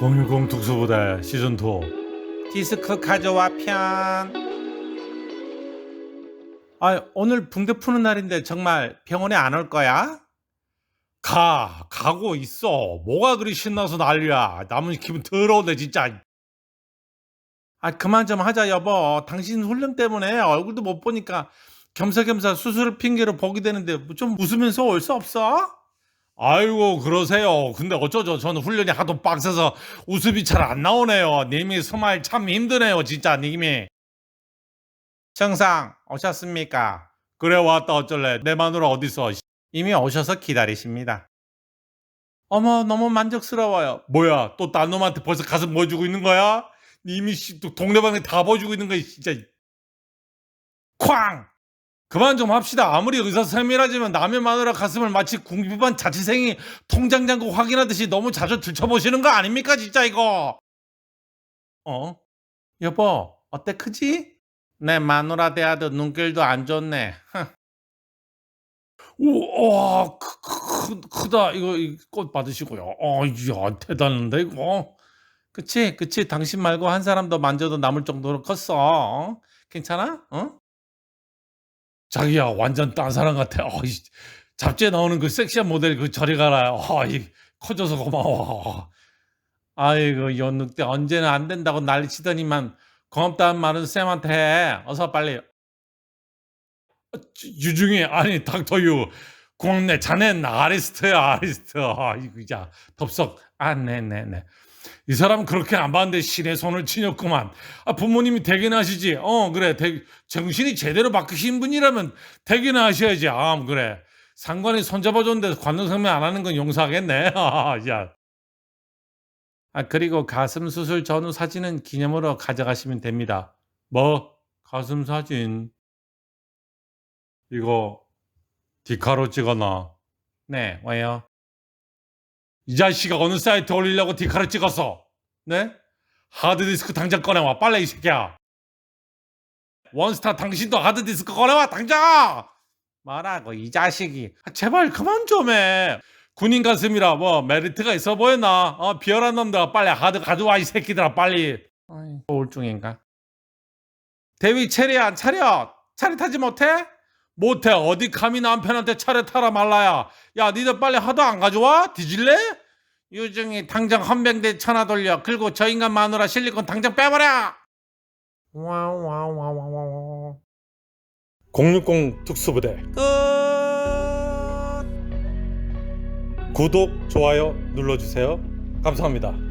060 특수부대 시즌 2 디스크 가져와 편 아, 오늘 붕대 푸는 날인데 정말 병원에 안 올 거야? 가, 가고 있어. 뭐가 그리 신나서 난리야. 남은 기분 더러운데 진짜. 아, 그만 좀 하자 여보. 당신 훈련 때문에 얼굴도 못 보니까 겸사겸사 수술을 핑계로 보게 되는데 뭐좀 웃으면서 올 수 없어? 아이고 그러세요. 근데 어쩌죠? 저는 훈련이 하도 빡세서 웃음이 잘 안 나오네요. 님이 스마일 참 힘드네요. 진짜 님이. 정상 오셨습니까? 그래 왔다 어쩔래. 내 마누라 어딨어? 이미 오셔서 기다리십니다. 어머 너무 만족스러워요. 뭐야 또 딴 놈한테 벌써 가슴 보여주고 있는 거야? 님이 씨, 또 동네방네 다 보여주고 있는 거야 진짜. 쾅! 그만 좀 합시다. 아무리 의사 선생님이라지만 남의 마누라 가슴을 마치 궁핍한 자취생이 통장 잔고 확인하듯이 너무 자주 들춰보시는 거 아닙니까 진짜 이거? 어? 여보 어때 크지? 내 마누라 대하도 눈길도 안 좋네. 우와 크, 크, 크다 이거, 이꽃 받으시고요. 어, 이야 대단한데 이거. 그치 그치 당신 말고 한 사람 더 만져도 남을 정도로 컸어. 어? 괜찮아? 어? 자기야 완전 딴 사람 같아. 어, 이, 잡지에 나오는 그 섹시한 모델 그 저리 가라. 어, 이, 커져서 고마워. 아이고 연늑대 언제는 안 된다고 난리치더니만 고맙다는 말은 쌤한테 해. 어서 빨리. 어, 유중이 아니 닥터유 공내 자넨 아리스트야 아리스트. 아, 이거 자 덥석. 아 네네네. 이 사람 그렇게 안 봤는데 신의 손을 치녔구만. 아, 부모님이 대기나 하시지. 어, 그래. 대, 정신이 제대로 바뀌신 분이라면 대기나 하셔야지. 아, 그래. 상관이 손잡아줬는데 관등성명 안 하는 건 용서하겠네. 아, 야. 아, 그리고 가슴 수술 전후 사진은 기념으로 가져가시면 됩니다. 뭐? 가슴 사진. 이거, 디카로 찍어놔. 네, 왜요? 이 자식아 어느 사이트 올리려고 디카를 찍었어? 네? 하드디스크 당장 꺼내와 빨리 이 새끼야. 원스타 당신도 하드디스크 꺼내와 당장! 뭐라고 이 자식이. 아, 제발 그만 좀 해. 군인 가슴이라 뭐 메리트가 있어 보였나? 어 비열한 놈들 빨리 하드 가져와 이 새끼들아 빨리. 어이, 우울증인가? 대위 체리야 차렷. 차렷하지 못해? 못해 어디 감히 남편한테 차례 타라 말라야. 야 니들 빨리 하도 안 가져와? 뒤질래? 유증이 당장 헌병대 천하 돌려. 그리고 저 인간 마누라 실리콘 당장 빼버려! 060 특수부대. 끝! 구독 좋아요 눌러주세요. 감사합니다